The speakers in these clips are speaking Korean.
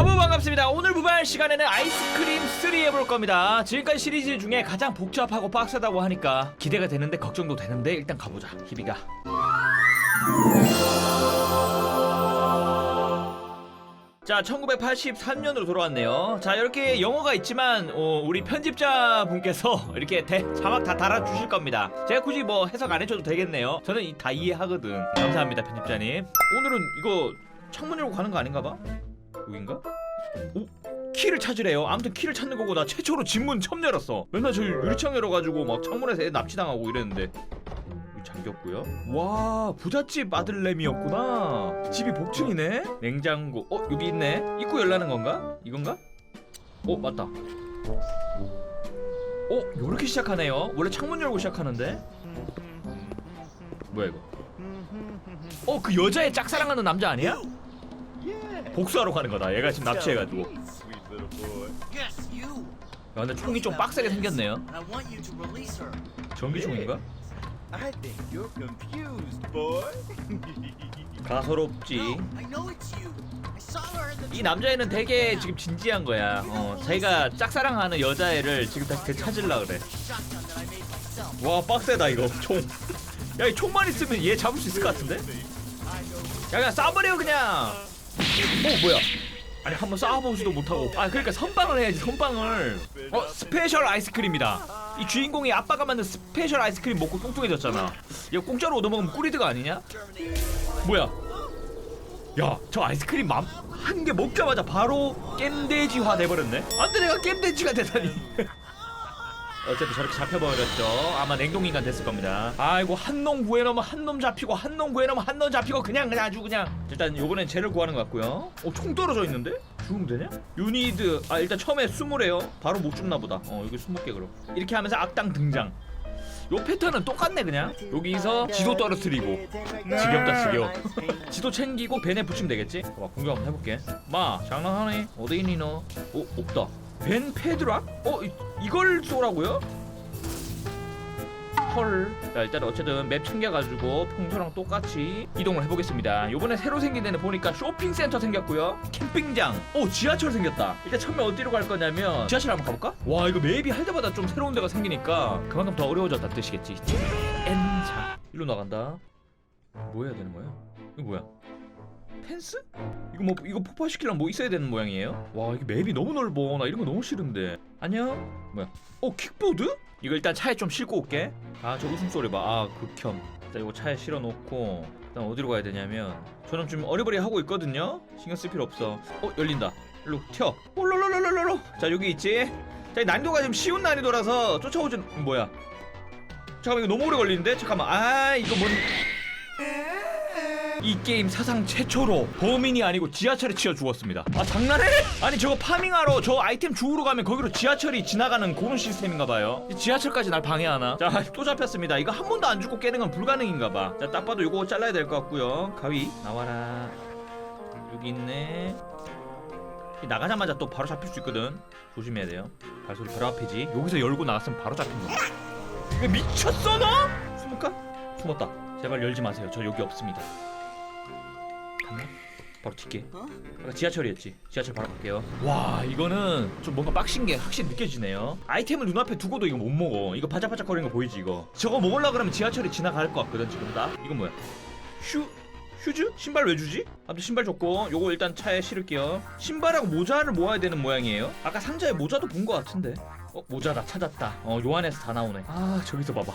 여러분 반갑습니다. 오늘 부발 시간에는 아이스크림 3 해볼 겁니다. 지금까지 시리즈 중에 가장 복잡하고 빡세다고 하니까 기대가 되는데 걱정도 되는데 일단 가보자. 희비가. 자, 1983년으로 돌아왔네요. 자, 이렇게 영어가 있지만 어, 우리 편집자 분께서 이렇게 대, 자막 다 달아주실 겁니다. 제가 굳이 뭐 해석 안 해줘도 되겠네요. 저는 이- 다 이해하거든. 감사합니다, 편집자님. 오늘은 이거 창문 열고 가는 거 아닌가 봐? 여긴가? 오? 키를 찾으래요. 아무튼 키를 찾는 거고 나 최초로 집문 처음 열었어. 맨날 저 유리창 열어가지고 막 창문에서 애 납치당하고 이랬는데 잠겼고요. 와 부잣집 아들내미였구나. 집이 복층이네. 냉장고. 어 여기 있네. 입구 열라는 건가? 이건가? 어 맞다. 어 요렇게 시작하네요. 원래 창문 열고 시작하는데. 뭐야 이거? 어그 여자애 짝사랑하는 남자 아니야? 복수하러 가는 거다. 얘가 지금 납치해가지고. 야 근데 총이 좀 빡세게 생겼네요. 전기총인가? I think you're confused, boy. 가소롭지. 이 남자애는 되게 지금 진지한 거야. 어, 자기가 짝사랑하는 여자애를 지금 다시 되찾으려 그래. 와 빡세다 이거 총. 야 이 총만 있으면 얘 잡을 수 있을 것 같은데? 야 그냥 쏴버려 그냥. 어 뭐야? 아니 한번 쏴보지도 못하고. 아 그러니까 선빵을 해야지 선빵을. 어 스페셜 아이스크림이다. 이 주인공이 아빠가 만든 스페셜 아이스크림 먹고 뚱뚱해졌잖아. 이거 공짜로 얻어먹으면 꿀이드가 아니냐? 뭐야? 야, 저 아이스크림 맘 한 개 먹자마자 바로 겜돼지화 돼버렸네. 안돼 내가 겜돼지가 되다니. 어쨌든 저렇게 잡혀버렸죠. 아마 냉동인간 됐을 겁니다. 아이고 한 놈 구해놓으면 한 놈 잡히고 한 놈 구해놓으면 한 놈 잡히고 그냥 그냥 아주 그냥 일단 요번엔 쟤를 구하는 것 같고요. 어 총 떨어져 있는데? 죽으면 되냐? 유니드 아 일단 처음에 스물에요. 바로 못 죽나 보다. 어 여기 스무 개 그럼. 이렇게 하면서 악당 등장. 요 패턴은 똑같네 그냥. 여기서 지도 떨어뜨리고 지겹다 지겨워. 지도 챙기고 벤에 붙이면 되겠지? 와 공격 한번 해볼게 마 장난하네 어디 있니 너? 어 없다 벤 패드락? 어 이, 이걸 쏘라고요? 헐. 자 일단 어쨌든 맵 챙겨가지고 평소랑 똑같이 이동을 해보겠습니다. 요번에 새로 생긴 데는 보니까 쇼핑센터 생겼고요. 캠핑장. 오 지하철 생겼다. 일단 처음에 어디로 갈 거냐면 지하철 한번 가볼까? 와 이거 맵이 할 때마다 좀 새로운 데가 생기니까 그만큼 더 어려워졌다 뜻이겠지. N자. 일로 나간다. 뭐 해야 되는 거야? 이거 뭐야? 펜스? 이거 뭐 이거 폭파시키려면 뭐 있어야 되는 모양이에요? 와 이게 맵이 너무 넓어. 나 이런 거 너무 싫은데. 안녕? 뭐야? 어 킥보드? 이거 일단 차에 좀 싣고 올게. 아 저 웃음소리 봐아 극혐. 일단 이거 차에 실어놓고 일단 어디로 가야 되냐면 저는 좀 어리버리 하고 있거든요? 신경 쓸 필요 없어. 어 열린다. 일로 튀어. 올롤롤롤롤롤 자 여기 있지? 자이 난이도가 좀 쉬운 난이도라서 쫓아오진 뭐야? 잠깐만 이거 너무 오래 걸리는데? 잠깐만. 아 이거 뭔 이 게임 사상 최초로 범인이 아니고 지하철에 치여 죽었습니다. 아 장난해? 아니 저거 파밍하러 저 아이템 주우러 가면 거기로 지하철이 지나가는 그런 시스템인가 봐요. 이 지하철까지 날 방해하나? 자 또 잡혔습니다. 이거 한 번도 안 죽고 깨는 건 불가능인가 봐. 자 딱 봐도 이거 잘라야 될 것 같고요. 가위 나와라. 여기 있네. 이 나가자마자 또 바로 잡힐 수 있거든. 조심해야 돼요. 발소리 바로 앞이지. 여기서 열고 나갔으면 바로 잡힌 거야. 미쳤어 너? 숨을까? 숨었다. 제발 열지 마세요. 저 여기 없습니다. 바로 튈게. 아까 지하철이었지. 지하철 바로 갈게요. 와 이거는 좀 뭔가 빡신 게 확실히 느껴지네요. 아이템을 눈앞에 두고도 이거 못 먹어. 이거 바짝바짝 거리는 거 보이지 이거. 저거 먹으려 그러면 지하철이 지나갈 것 같거든 지금 다. 이건 뭐야? 휴 휴즈? 신발 왜 주지? 아무튼 신발 줬고 요거 일단 차에 실을게요. 신발하고 모자를 모아야 되는 모양이에요. 아까 상자에 모자도 본 것 같은데. 어 모자다 찾았다. 어요 안에서 다 나오네. 아 저기서 봐봐.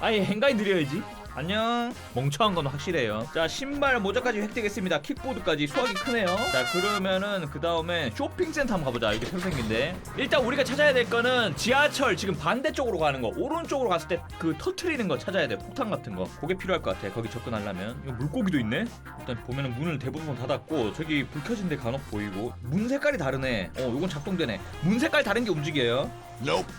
아예 행가이 드려야지. 안녕. 멍청한 건 확실해요. 자 신발 모자까지 획득했습니다. 킥보드까지 수확이 크네요. 자 그러면은 그 다음에 쇼핑센터 한번 가보자. 이게 새로 생긴데. 일단 우리가 찾아야 될 거는 지하철 지금 반대쪽으로 가는 거. 오른쪽으로 갔을 때 그 터트리는 거 찾아야 돼. 폭탄 같은 거. 그게 필요할 것 같아. 거기 접근하려면. 이거 물고기도 있네. 일단 보면은 문을 대부분 닫았고 저기 불 켜진 데 간혹 보이고 문 색깔이 다르네. 어 요건 작동되네. 문 색깔 다른 게 움직여요. Nope.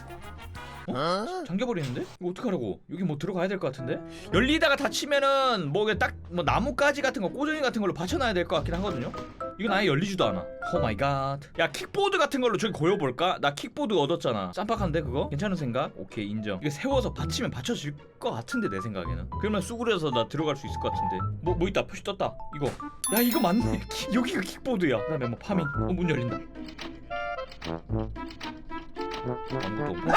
Huh? 잠겨버리는데? 이거 어떡하라고? 여기 뭐 들어가야 될 것 같은데? 열리다가 닫히면은 뭐 딱 뭐 나뭇가지 같은 거 꼬정이 같은 걸로 받쳐놔야 될 것 같긴 하거든요? 이건 아예 열리지도 않아 오 마이 갓. 야 킥보드 같은 걸로 저기 고여볼까? 나 킥보드 얻었잖아 쌈박한데 그거? 괜찮은 생각? 오케이 인정 이거 세워서 받치면 받쳐질 것 같은데 내 생각에는 그러면 쑥그려서 나 들어갈 수 있을 것 같은데 뭐, 뭐 있다 표시 떴다 이거 야 이거 맞네 키- 여기가 킥보드야 그 다음에 뭐 파밍 어문 열린다 없고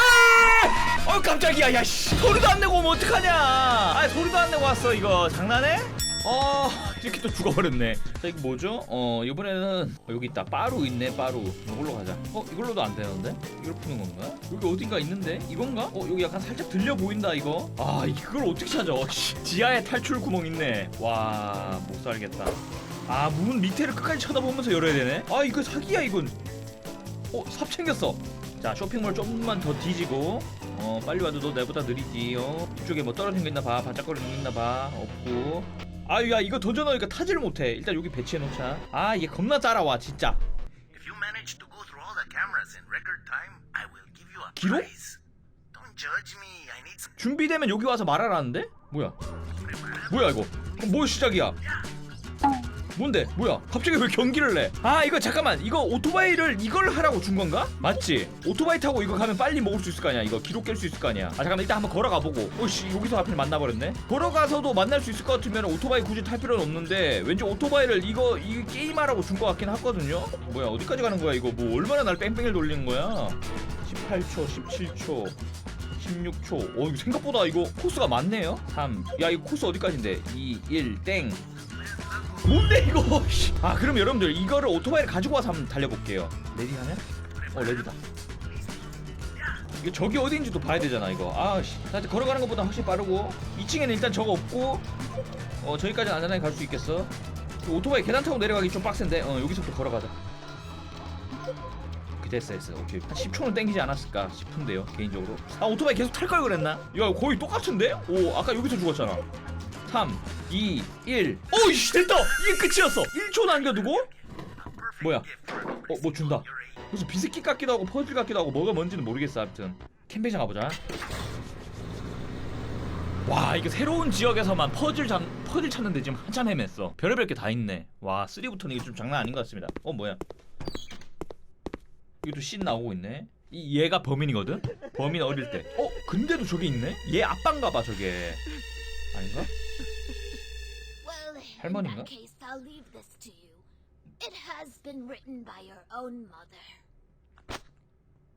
어 깜짝이야. 야씨. 소리도 안 내고 오면 어떡하냐. 아 소리도 안 내고 왔어 이거. 장난해? 어 이렇게 또 죽어버렸네. 자 이거 뭐죠? 어 이번에는 어, 여기 있다. 빠루 있네 빠루. 이걸로 가자. 어 이걸로도 안 되는데? 이걸 푸는 건가? 여기 어딘가 있는데? 이건가? 어 여기 약간 살짝 들려 보인다 이거. 아 이걸 어떻게 찾아? 씨, 지하에 탈출 구멍 있네. 와 못 살겠다. 아 문 밑에를 끝까지 쳐다보면서 열어야 되네? 아 이거 사기야 이건. 어 삽 챙겼어 자 쇼핑몰 좀만 더 뒤지고 어 빨리 와도 너 내보다 느리지 어 이쪽에 뭐 떨어진 거 있나 봐. 반짝거리는 거 있나 봐. 없고. 아야 이거 던져놓으니까 타지를 못해. 일단 여기 배치해놓자. 아 얘 겁나 따라와 진짜. 기록? 준비되면 여기 와서 말하라는데? 뭐야? 뭐야 이거? 뭐 시작이야 뭔데? 뭐야? 갑자기 왜 경기를 내 아 이거 잠깐만. 이거 오토바이를 이걸 하라고 준 건가? 맞지? 오토바이 타고 이거 가면 빨리 먹을 수 있을 거 아니야. 이거 기록 깰 수 있을 거 아니야. 아 잠깐만. 일단 한번 걸어가 보고. 오씨 여기서 하필 만나버렸네. 걸어가서도 만날 수 있을 것 같으면 오토바이 굳이 탈 필요는 없는데 왠지 오토바이를 이거 이 게임하라고 준 것 같긴 하거든요? 뭐야 어디까지 가는 거야 이거? 뭐 얼마나 날 뺑뺑이를 돌리는 거야? 18초 17초 16초. 어, 생각보다 이거 코스가 많네요. 3. 야, 이거 코스 어디까지인데? 2, 1, 땡. 뭔데 이거? 씨. 아, 그럼 여러분들 이거를 오토바이를 가지고 와서 한번 달려볼게요. 레디 하면? 어, 레디다. 이게 저기 어디인지도 봐야 되잖아, 이거. 아, 씨. 나 걸어가는 것보다 확실히 빠르고 2층에는 일단 저거 없고 어, 저기까지는 안전하게 갈 수 있겠어. 그 오토바이 계단 타고 내려가기 좀 빡센데. 어, 여기서부터 걸어가자. 됐어 됐어 오케이 한 10초는 땡기지 않았을까 싶은데요 개인적으로 아 오토바이 계속 탈 걸 그랬나? 야 거의 똑같은데? 오 아까 여기서 죽었잖아 3 2 1 오이씨 됐다 이게 끝이었어 1초 남겨두고 뭐야 어 뭐 준다 무슨 비스킷 같기도 하고 퍼즐 같기도 하고 뭐가 뭔지는 모르겠어 아무튼 캠핑장 가보자 와 이거 새로운 지역에서만 퍼즐 잡 퍼즐 찾는데 지금 한참 헤맸어 별의별 게 다 있네 와 3부터는 이게 좀 장난 아닌 것 같습니다 어 뭐야 이것도 씬 나오고 있네. 이 얘가 범인이거든. 범인 어릴 때. 어 근데도 저게 있네. 얘 아빠인가 봐 저게. 아닌가? 할머니인가? case, I'll leave this to you. It has been written by your own mother.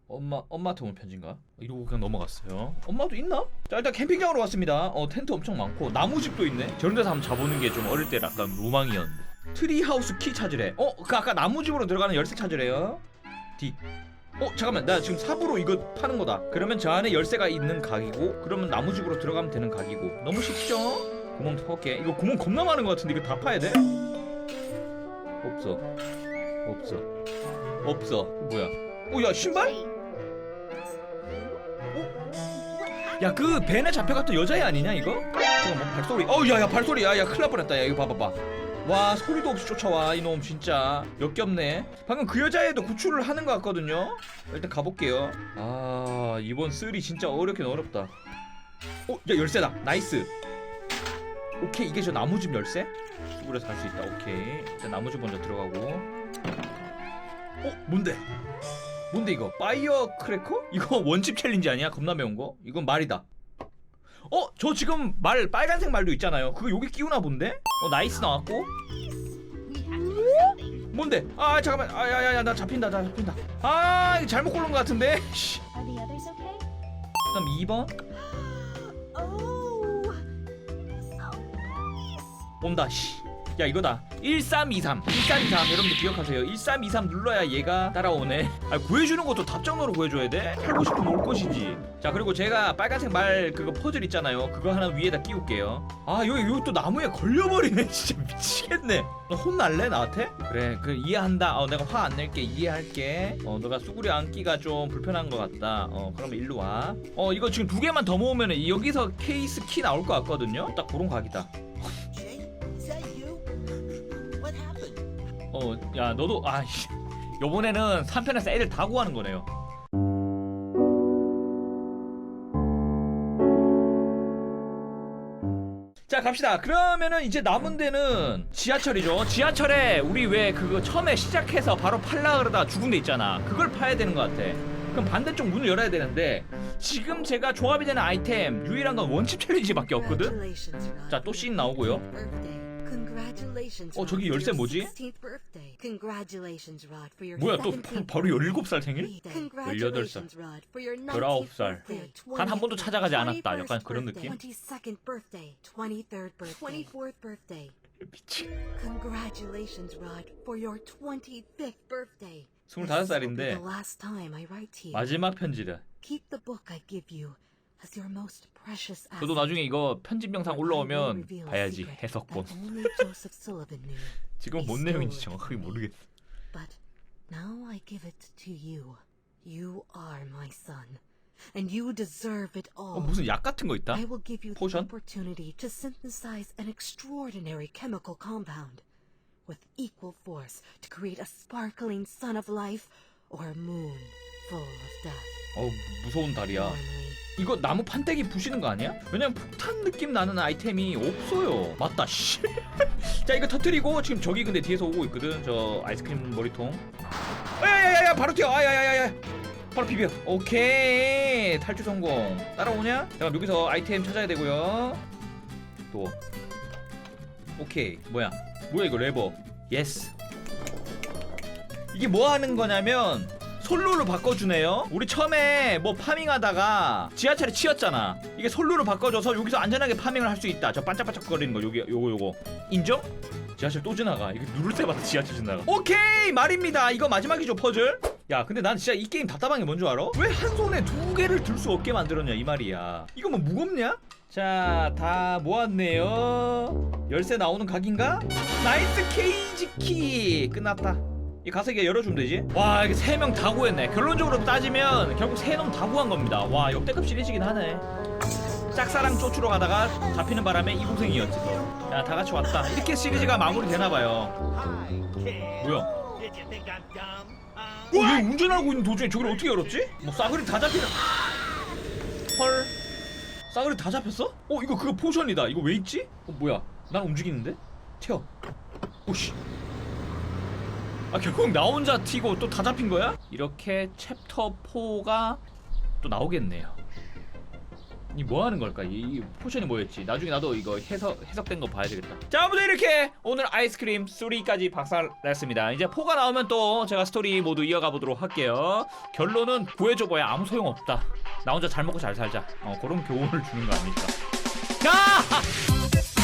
엄마 엄마한테 온 편지인가? 이러고 그냥 넘어갔어요. 엄마도 있나? 자 일단 캠핑장으로 왔습니다. 어 텐트 엄청 많고 나무집도 있네. 저런 데서 한번 자보는 게 좀 어릴 때 약간 로망이었는데. 트리하우스 키 찾으래. 어, 그 아까 나무집으로 들어가는 열쇠 찾으래요. D. 어, 잠깐만. 나 지금 삽으로 이거 파는 거다. 그러면 저 안에 열쇠가 있는 각이고, 그러면 나무집으로 들어가면 되는 각이고. 너무 쉽죠? 구멍 터게. 이거 구멍 겁나 많은 것 같은데 이거 다 파야 돼? 없어. 없어. 없어. 뭐야? 어, 야 신발? 야 그 벤에 잡혀갔던 여자애 아니냐 이거? 잠깐 뭐 발소리 어우 야야 발소리 야야 큰일 날 뻔했다 야 이거 봐봐봐 와 소리도 없이 쫓아와 이놈 진짜 역겹네 방금 그 여자애도 구출을 하는 것 같거든요 일단 가볼게요 아 이번 쓰리 진짜 어렵긴 어렵다 어? 야 열쇠다 나이스 오케이 이게 저 나무집 열쇠? 수구려서 갈 수 있다 오케이 일단 나무집 먼저 들어가고 어? 뭔데? 뭔데 이거? 파이어 크래커? 이거 원집 챌린지 아니야? 겁나 매운 거? 이건 말이다. 어? 저 지금 말 빨간색 말도 있잖아요. 그거 여기 끼우나 본데? 어 나이스 나왔고. 뭔데? 아 잠깐만. 아야야야 나 잡힌다 나 잡힌다. 아 이거 잘못 고른 것 같은데. 그다음 2번 온다. 씨. 야 이거다. 1323 1323 여러분들 기억하세요. 1323 눌러야 얘가 따라오네. 아 구해주는 것도 답정너로 구해줘야 돼? 살고 싶으면 올 것이지. 자 그리고 제가 빨간색 말 그거 퍼즐 있잖아요. 그거 하나 위에다 끼울게요. 아 여기 여기 또 나무에 걸려버리네. 진짜 미치겠네. 너 혼날래 나한테? 그래 그 이해한다. 어 내가 화 안 낼게. 이해할게. 어 너가 수구리 앉기가 좀 불편한 것 같다. 어 그러면 일로 와어 이거 지금 두 개만 더 모으면 여기서 케이스 키 나올 것 같거든요? 딱 그런 각이다 어야 너도 아 요번에는 3편에서 애들 다 구하는 거네요. 자 갑시다. 그러면은 이제 남은 데는 지하철이죠. 지하철에 우리 왜 그거 처음에 시작해서 바로 팔라 그러다 죽은 데 있잖아. 그걸 파야 되는 것 같아. 그럼 반대쪽 문을 열어야 되는데 지금 제가 조합이 되는 아이템 유일한 건 원칩 챌린지밖에 없거든? 자 또 씬 나오고요. Congratulations, 어, 저기 열쇠 your 뭐지? 16th birthday. Congratulations, Rod, for your 뭐야 또 17th 바로 17살 생일? birthday. Congratulations, Rod, for your 19 살. 19th birthday. 단한 번도 찾아가지 않았다. 21st 약간 그런 느낌? birthday, 22nd birthday, 23rd birthday, 24th birthday. 미치 Congratulations, Rod, for your 25th birthday. 25 This will be 살인데 the last time I write to you. 마지막 편지다 Keep the book I give you 저도 나중에 이거 편집 영상 올라오면 봐야지 해석본. 지금 뭔 내용인지 정확하게 모르겠어 But now I give it to you. You are my son, and you deserve it all. 어 무슨 약 같은 거 있다? I will give you the 포션? opportunity to synthesize an extraordinary chemical compound with equal force to create a sparkling sun of life or moon full of death. 어 무서운 달이야. Normally, 이거 나무 판때기 부시는 거 아니야? 왜냐면 폭탄 느낌 나는 아이템이 없어요. 맞다 씨 자 이거 터트리고 지금 저기 근데 뒤에서 오고 있거든. 저 아이스크림 머리통. 야야야야 바로 튀어. 아야야야야. 바로 비벼. 오케이. 탈출 성공. 따라오냐? 잠깐 여기서 아이템 찾아야 되고요. 또. 오케이. 뭐야? 뭐야 이거 레버? 예스 이게 뭐 하는 거냐면 솔로로 바꿔주네요. 우리 처음에 뭐 파밍하다가 지하철에 치였잖아. 이게 솔로로 바꿔줘서 여기서 안전하게 파밍을 할 수 있다. 저 반짝반짝 거리는 거 여기 요거 요거 인정? 지하철 또 지나가. 이거 누를 때마다 지하철 지나가. 오케이 말입니다. 이거 마지막이죠 퍼즐. 야 근데 난 진짜 이 게임 답답한 게 뭔 줄 알아? 왜 한 손에 두 개를 들 수 없게 만들었냐 이 말이야. 이거 뭐 무겁냐? 자 다 모았네요. 열쇠 나오는 각인가? 나이스 케이지 키 끝났다. 이 이게 열어주면 되지? 와 이게 세 명 다 구했네 결론적으로 따지면 결국 세 놈 다 구한 겁니다 와 역대급 시리즈긴 하네 짝사랑 쫓으러 가다가 잡히는 바람에 이고생이었지 야 다 같이 왔다 이렇게 시리즈가 마무리되나봐요. 뭐야? 어? 얘 운전하고 있는 도중에 저걸 어떻게 열었지? 뭐 싸그리 다 잡히는 헐 싸그리 다 잡혔어? 어 이거 그거 포션이다 이거 왜 있지? 어 뭐야 난 움직이는데? 튀어 오씨 아 결국 나 혼자 튀고 또 다 잡힌 거야? 이렇게 챕터 4가 또 나오겠네요 이 뭐 하는 걸까? 이, 이 포션이 뭐였지? 나중에 나도 이거 해석, 해석된 거 봐야 되겠다. 자, 아무튼 이렇게 오늘 아이스크림 3까지 박살냈습니다. 이제 4가 나오면 또 제가 스토리 모두 이어가 보도록 할게요. 결론은 구해줘봐야 아무 소용 없다. 나 혼자 잘 먹고 잘 살자. 어, 그런 교훈을 주는 거 아닐까. 자!